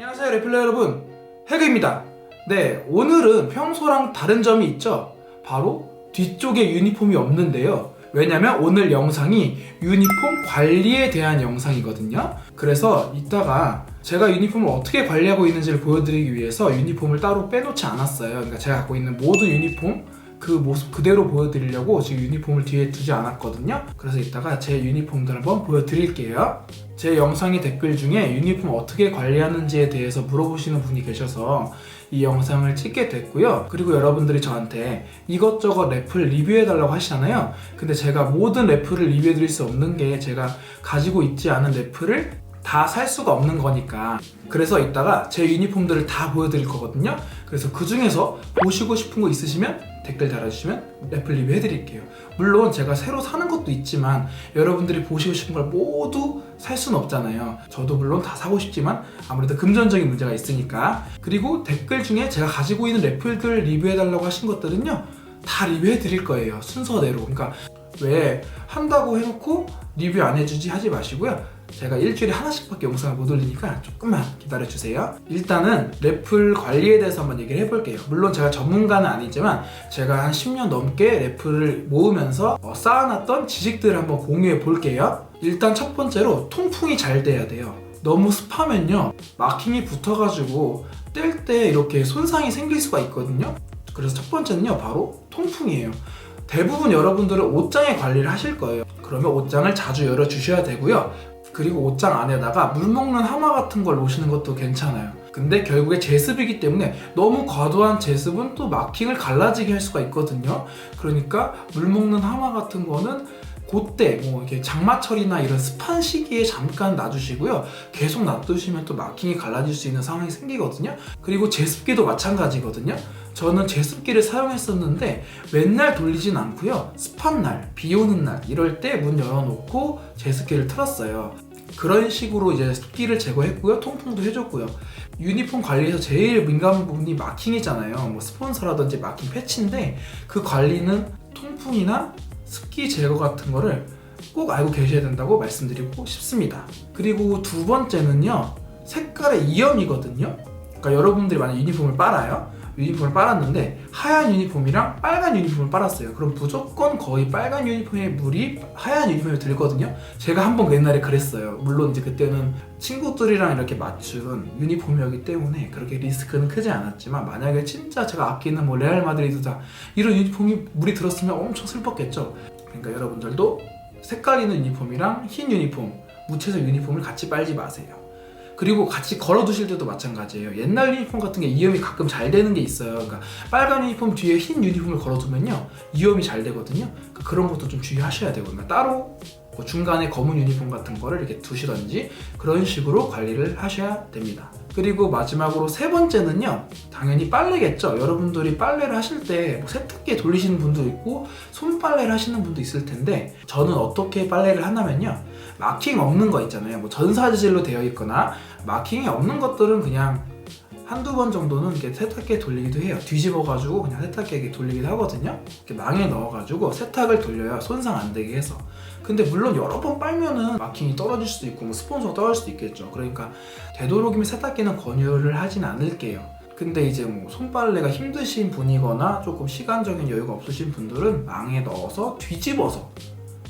안녕하세요 레플러 여러분. 해그입니다. 네 오늘은 평소랑 다른 점이 있죠? 바로 뒤쪽에 유니폼이 없는데요. 왜냐면 오늘 영상이 유니폼 관리에 대한 영상이거든요. 그래서 이따가 제가 유니폼을 어떻게 관리하고 있는지를 보여드리기 위해서 유니폼을 따로 빼놓지 않았어요. 그러니까 제가 갖고 있는 모든 유니폼 그 모습 그대로 보여드리려고 지금 유니폼을 뒤에 두지 않았거든요 그래서 이따가 제 유니폼들 한번 보여드릴게요 제 영상의 댓글 중에 유니폼 어떻게 관리하는지에 대해서 물어보시는 분이 계셔서 이 영상을 찍게 됐고요. 그리고 여러분들이 저한테 이것저것 랩을 리뷰해달라고 하시잖아요. 근데 제가 모든 랩을 리뷰해드릴 수 없는 게 제가 가지고 있지 않은 랩을 다살 수가 없는 거니까. 그래서 이따가 제 유니폼들을 다 보여드릴 거거든요. 그래서 그 중에서 보시고 싶은 거 있으시면 댓글 달아주시면 랩을 리뷰해드릴게요. 물론 제가 새로 사는 것도 있지만 여러분들이 보시고 싶은 걸 모두 살 수는 없잖아요. 저도 물론 다 사고 싶지만 아무래도 금전적인 문제가 있으니까. 그리고 댓글 중에 제가 가지고 있는 래플들 리뷰해달라고 하신 것들은요. 다 리뷰해드릴 거예요. 순서대로. 그러니까 왜 한다고 해놓고 리뷰 안 해주지 하지 마시고요. 제가 일주일에 하나씩밖에 영상을 못 올리니까 조금만 기다려주세요. 일단은 래플 관리에 대해서 한번 얘기를 해볼게요. 물론 제가 전문가는 아니지만 제가 한 10년 넘게 래플을 모으면서 어, 쌓아놨던 지식들을 한번 공유해 볼게요. 일단 첫 번째로 통풍이 잘 돼야 돼요. 너무 습하면요 마킹이 붙어가지고 뗄 때 이렇게 손상이 생길 수가 있거든요. 그래서 첫 번째는요 바로 통풍이에요. 대부분 여러분들은 옷장에 관리를 하실 거예요. 그러면 옷장을 자주 열어 주셔야 되고요. 그리고 옷장 안에다가 물 먹는 하마 같은 걸 놓으시는 것도 괜찮아요. 근데 결국에 제습이기 때문에 너무 과도한 제습은 또 마킹을 갈라지게 할 수가 있거든요. 그러니까 물 먹는 하마 같은 거는 그때 뭐 이렇게 장마철이나 이런 습한 시기에 잠깐 놔주시고요. 계속 놔두시면 또 마킹이 갈라질 수 있는 상황이 생기거든요. 그리고 제습기도 마찬가지거든요. 저는 제습기를 사용했었는데 맨날 돌리진 않고요. 습한 날, 비 오는 날 이럴 때 문 열어놓고 제습기를 틀었어요. 그런 식으로 이제 습기를 제거했고요. 통풍도 해줬고요. 유니폼 관리에서 제일 민감한 부분이 마킹이잖아요. 뭐 스폰서라든지 마킹 패치인데 그 관리는 통풍이나 습기 제거 같은 거를 꼭 알고 계셔야 된다고 말씀드리고 싶습니다. 그리고 두 번째는요. 색깔의 이염이거든요. 그러니까 여러분들이 만약 유니폼을 빨아요. 유니폼을 빨았는데 하얀 유니폼이랑 빨간 유니폼을 빨았어요. 그럼 무조건 거의 빨간 유니폼의 물이 하얀 유니폼에 들거든요. 제가 한번 옛날에 그랬어요. 물론 이제 그때는 친구들이랑 이렇게 맞춘 유니폼이었기 때문에 그렇게 리스크는 크지 않았지만 만약에 진짜 제가 아끼는 뭐 레알 마드리드다 이런 유니폼이 물이 들었으면 엄청 슬펐겠죠. 그러니까 여러분들도 색깔 있는 유니폼이랑 흰 유니폼, 무채색 유니폼을 같이 빨지 마세요. 그리고 같이 걸어 두실 때도 마찬가지예요. 옛날 유니폼 같은 게 이염이 가끔 잘 되는 게 있어요. 그러니까 빨간 유니폼 뒤에 흰 유니폼을 걸어 두면요, 이염이 잘 되거든요. 그러니까 그런 것도 좀 주의하셔야 되고, 그러니까 따로 뭐 중간에 검은 유니폼 같은 거를 이렇게 두시던지 그런 식으로 관리를 하셔야 됩니다. 그리고 마지막으로 세 번째는요, 당연히 빨래겠죠. 여러분들이 빨래를 하실 때 뭐 세탁기에 돌리시는 분도 있고 손빨래를 하시는 분도 있을 텐데 저는 어떻게 빨래를 하냐면요. 마킹 없는 거 있잖아요. 뭐 전사지질로 되어 있거나 마킹이 없는 것들은 그냥 한두 번 정도는 이렇게 세탁기에 돌리기도 해요. 뒤집어가지고 그냥 세탁기에 돌리기도 하거든요. 이렇게 망에 넣어가지고 세탁을 돌려요. 손상 안 되게 해서. 근데 물론 여러 번 빨면은 마킹이 떨어질 수도 있고 뭐 스폰서가 떨어질 수도 있겠죠. 그러니까 되도록이면 세탁기는 권유를 하진 않을게요. 근데 이제 뭐 손빨래가 힘드신 분이거나 조금 시간적인 여유가 없으신 분들은 망에 넣어서 뒤집어서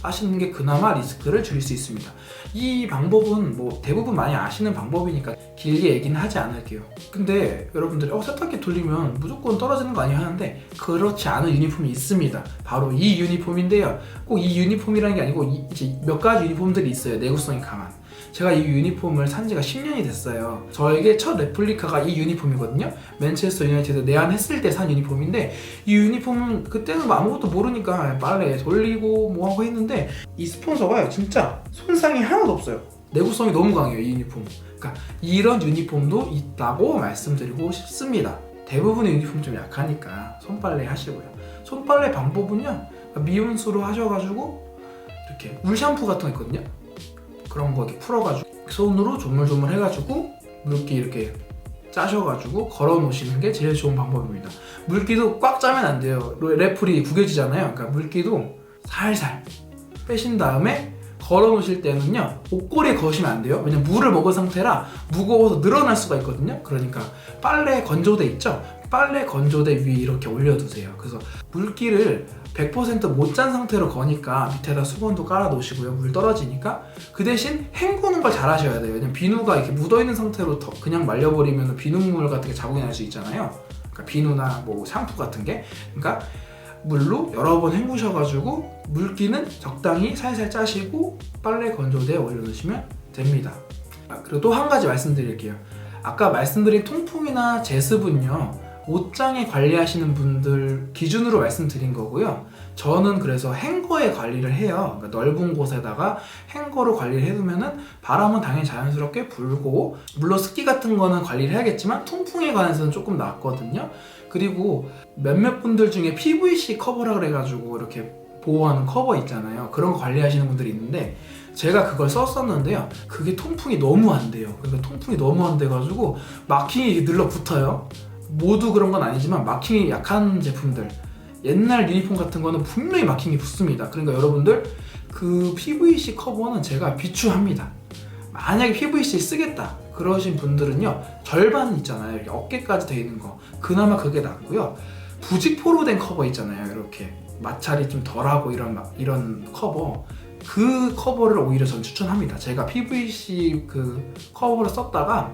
하시는 게 그나마 리스크를 줄일 수 있습니다. 이 방법은 뭐 대부분 많이 아시는 방법이니까 길게 얘기는 하지 않을게요. 근데 여러분들이 어 세탁기 돌리면 무조건 떨어지는 거 아니야 하는데 그렇지 않은 유니폼이 있습니다. 바로 이 유니폼인데요. 꼭 이 유니폼이라는 게 아니고 이- 이제 몇 가지 유니폼들이 있어요. 내구성이 강한. 제가 이 유니폼을 산 지가 10년이 됐어요. 저에게 첫 레플리카가 이 유니폼이거든요. 맨체스터 유나이티드 내한했을 때 산 유니폼인데 이 유니폼은 그때는 뭐 아무것도 모르니까 빨래 돌리고 뭐 하고 했는데 이 스폰서가 진짜 손상이 하나도 없어요. 내구성이 너무 강해요, 이 유니폼. 그러니까 이런 유니폼도 있다고 말씀드리고 싶습니다. 대부분의 유니폼 좀 약하니까 손빨래 하시고요. 손빨래 방법은요. 미온수로 하셔가지고 이렇게 물 샴푸 같은 거 있거든요. 그런 거 이렇게 풀어가지고 손으로 조물조물 해가지고 물기 이렇게 짜셔가지고 걸어 놓으시는 게 제일 좋은 방법입니다. 물기도 꽉 짜면 안 돼요. 레플이 구겨지잖아요. 그러니까 물기도 살살 빼신 다음에 걸어 놓으실 때는요 옷걸이에 거시면 안 돼요. 왜냐면 물을 먹은 상태라 무거워서 늘어날 수가 있거든요. 그러니까 빨래 건조대 있죠? 빨래 건조대 위에 이렇게 올려두세요. 그래서 물기를 100%못 짠 상태로 거니까 밑에다 수건도 깔아 놓으시고요. 물 떨어지니까. 그 대신 헹구는 걸 잘 하셔야 돼요. 왜냐면 비누가 이렇게 묻어 있는 상태로 더 그냥 말려버리면 비눗물 같은 게 자국이 날 수 있잖아요. 그러니까 비누나 뭐 샴푸 같은 게. 그러니까 물로 여러 번 헹구셔가지고 물기는 적당히 살살 짜시고 빨래 건조대에 올려놓으시면 됩니다. 아, 그리고 또 한 가지 말씀드릴게요. 아까 말씀드린 통풍이나 제습은요 옷장에 관리하시는 분들 기준으로 말씀드린 거고요. 저는 그래서 행거에 관리를 해요. 그러니까 넓은 곳에다가 행거로 관리를 해두면은 바람은 당연히 자연스럽게 불고 물론 습기 같은 거는 관리를 해야겠지만 통풍에 관해서는 조금 낫거든요. 그리고 몇몇 분들 중에 PVC 커버라 그래가지고 이렇게 보호하는 커버 있잖아요. 그런 거 관리하시는 분들이 있는데 제가 그걸 썼었는데요. 그게 통풍이 너무 안 돼요. 그러니까 통풍이 너무 안 돼가지고 마킹이 이게 늘러 붙어요. 모두 그런 건 아니지만 마킹이 약한 제품들 옛날 유니폼 같은 거는 분명히 마킹이 붙습니다. 그러니까 여러분들 그 PVC 커버는 제가 비추합니다. 만약에 PVC 쓰겠다 그러신 분들은요 절반 있잖아요. 어깨까지 돼 있는 거. 그나마 그게 낫고요. 부직포로 된 커버 있잖아요. 이렇게 마찰이 좀 덜하고 이런 막- 이런 커버. 그 커버를 오히려 전 추천합니다. 제가 PVC 그 커버를 썼다가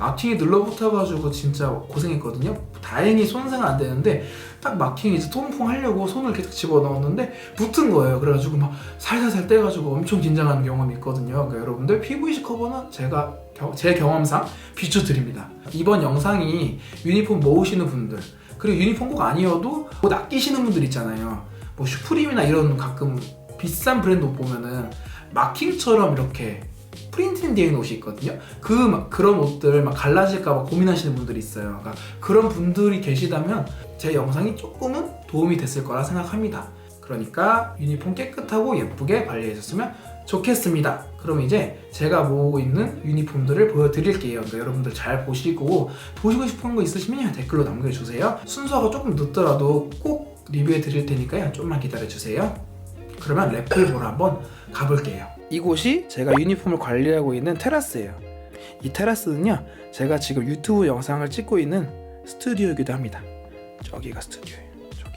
마킹이 눌러붙어가지고 진짜 고생했거든요 다행히 손상은 안 되는데 딱 마킹 이제 통풍 하려고 손을 계속 집어넣었는데 붙은 거예요 그래가지고 막 살살살 떼가지고 엄청 긴장하는 경험이 있거든요. 그러니까 여러분들 PVC 커버는 제가 겨- 제 경험상 비추드립니다. 이번 영상이 유니폼 모으시는 분들 그리고 유니폼 꼭 아니어도 옷 아끼시는 분들 있잖아요. 뭐 슈프림이나 이런 가끔 비싼 브랜드 옷 보면은 마킹처럼 이렇게 프린팅 되어 있는 옷이 있거든요. 그 막 그런 옷들 막 갈라질까봐 고민하시는 분들이 있어요. 그러니까 그런 분들이 계시다면 제 영상이 조금은 도움이 됐을 거라 생각합니다. 그러니까 유니폼 깨끗하고 예쁘게 관리해 줬으면 좋겠습니다. 그럼 이제 제가 모으고 있는 유니폼들을 보여드릴게요. 그러니까 여러분들 잘 보시고 보시고 싶은 거 있으시면 댓글로 남겨주세요. 순서가 조금 늦더라도 꼭 리뷰해 드릴 테니까요. 좀만 기다려 주세요. 그러면 랩을 보러 한번 가볼게요. 이곳이 제가 유니폼을 관리하고 있는 테라스예요. 이 테라스는요, 제가 지금 유튜브 영상을 찍고 있는 스튜디오이기도 합니다. 저기가 스튜디오예요. 저기.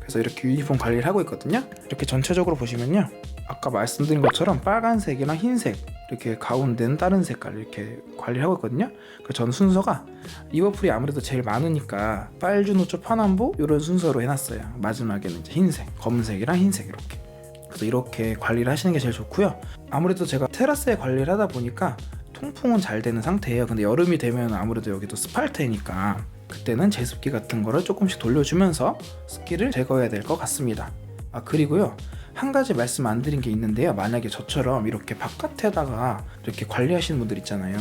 그래서 이렇게 유니폼 관리를 하고 있거든요. 이렇게 전체적으로 보시면요. 아까 말씀드린 것처럼 빨간색이랑 흰색 이렇게 가운데는 다른 색깔 이렇게 관리를 하고 있거든요. 그전 순서가 리버풀이 아무래도 제일 많으니까 빨주 노초 파남보 이런 순서로 해놨어요. 마지막에는 이제 흰색, 검은색이랑 흰색 이렇게. 그래서 이렇게 관리를 하시는 게 제일 좋고요. 아무래도 제가 테라스에 관리를 하다 보니까 통풍은 잘 되는 상태예요. 근데 여름이 되면 아무래도 여기도 습할 테니까 그때는 제습기 같은 거를 조금씩 돌려주면서 습기를 제거해야 될 것 같습니다. 아 그리고요 한 가지 말씀 안 드린 게 있는데요. 만약에 저처럼 이렇게 바깥에다가 이렇게 관리하시는 분들 있잖아요.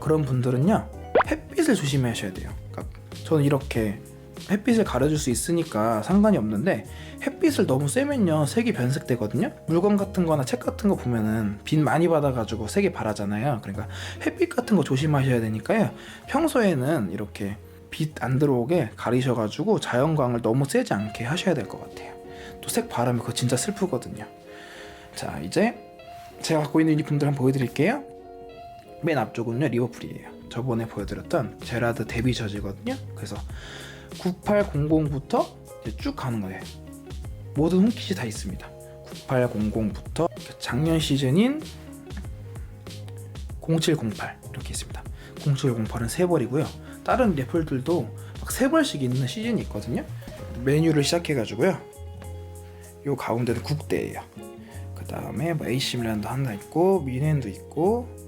그런 분들은요 햇빛을 조심하셔야 돼요. 그러니까 저는 이렇게 햇빛을 가려줄 수 있으니까 상관이 없는데 햇빛을 너무 쐬면요 색이 변색되거든요? 물건 같은 거나 책 같은 거 보면은 빛 많이 받아가지고 색이 바라잖아요. 그러니까 햇빛 같은 거 조심하셔야 되니까요. 평소에는 이렇게 빛 안 들어오게 가리셔가지고 자연광을 너무 세지 않게 하셔야 될 것 같아요. 또 색 바르면 그거 진짜 슬프거든요. 자 이제 제가 갖고 있는 유니폼들 한번 보여드릴게요. 맨 앞쪽은요 리버풀이에요 저번에 보여드렸던 제라드 데뷔 저지거든요 그래서 9800부터 쭉 가는 거예요. 모든 홈킷이 다 있습니다. 9800부터 작년 시즌인 0708 이렇게 있습니다. 0708은 세 벌이고요. 다른 래플들도 막세 벌씩 있는 시즌이 있거든요. 메뉴를 시작해가지고요. 요 가운데는 국대예요. 그 다음에 뭐 AC 밀란도 하나 있고 미넨도 있고 그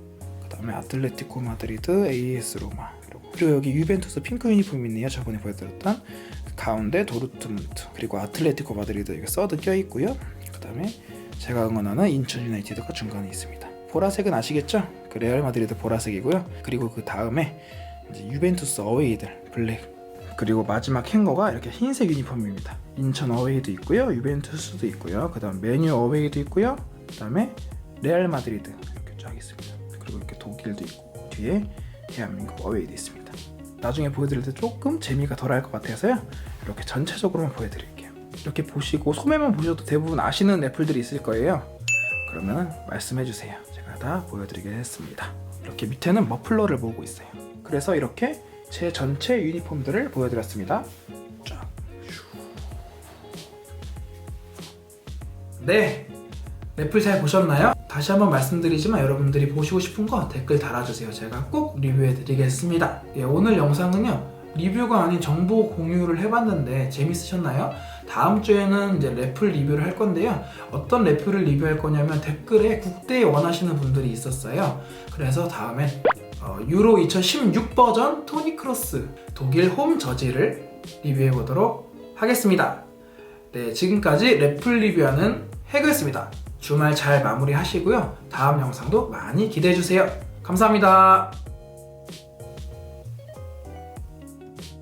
다음에 아틀레티코 마드리드, AS 로마 그리고 여기 유벤투스 핑크 유니폼 있네요. 저번에 보여드렸던 그 가운데 도르트문트 그리고 아틀레티코 마드리드 이게 서드 껴 있고요. 그 다음에 제가 응원하는 인천 유나이티드가 중간에 있습니다. 보라색은 아시겠죠? 그 레알 마드리드 보라색이고요. 그리고 그 다음에 유벤투스 어웨이들 블랙 그리고 마지막 행거가 이렇게 흰색 유니폼입니다. 인천 어웨이도 있고요, 유벤투스도 있고요, 그 다음 메뉴 어웨이도 있고요, 그 다음에 레알 마드리드 이렇게 쫙 있습니다. 그리고 이렇게 독일도 있고 뒤에 대한민국 어웨이도 있습니다. 나중에 보여드릴 때 조금 재미가 덜할 것 같아서요. 이렇게 전체적으로만 보여드릴게요. 이렇게 보시고 소매만 보셔도 대부분 아시는 애플들이 있을 거예요. 그러면 말씀해 주세요. 제가 다 보여드리겠습니다. 이렇게 밑에는 머플러를 모으고 있어요. 그래서 이렇게 제 전체 유니폼들을 보여드렸습니다. 쫙. 네, 랩을 잘 보셨나요? 다시 한번 말씀드리지만 여러분들이 보시고 싶은 거 댓글 달아주세요. 제가 꼭 리뷰해드리겠습니다. 예, 오늘 영상은요 리뷰가 아닌 정보 공유를 해봤는데 재밌으셨나요? 다음 주에는 이제 래플 리뷰를 할 건데요. 어떤 래플을 리뷰할 거냐면 댓글에 국대에 원하시는 분들이 있었어요. 그래서 다음엔 어, 유로 2016 버전 토니 크로스 독일 홈 저지를 리뷰해 보도록 하겠습니다. 네, 지금까지 래플 리뷰하는 해그였습니다. 주말 잘 마무리하시고요. 다음 영상도 많이 기대해 주세요. 감사합니다.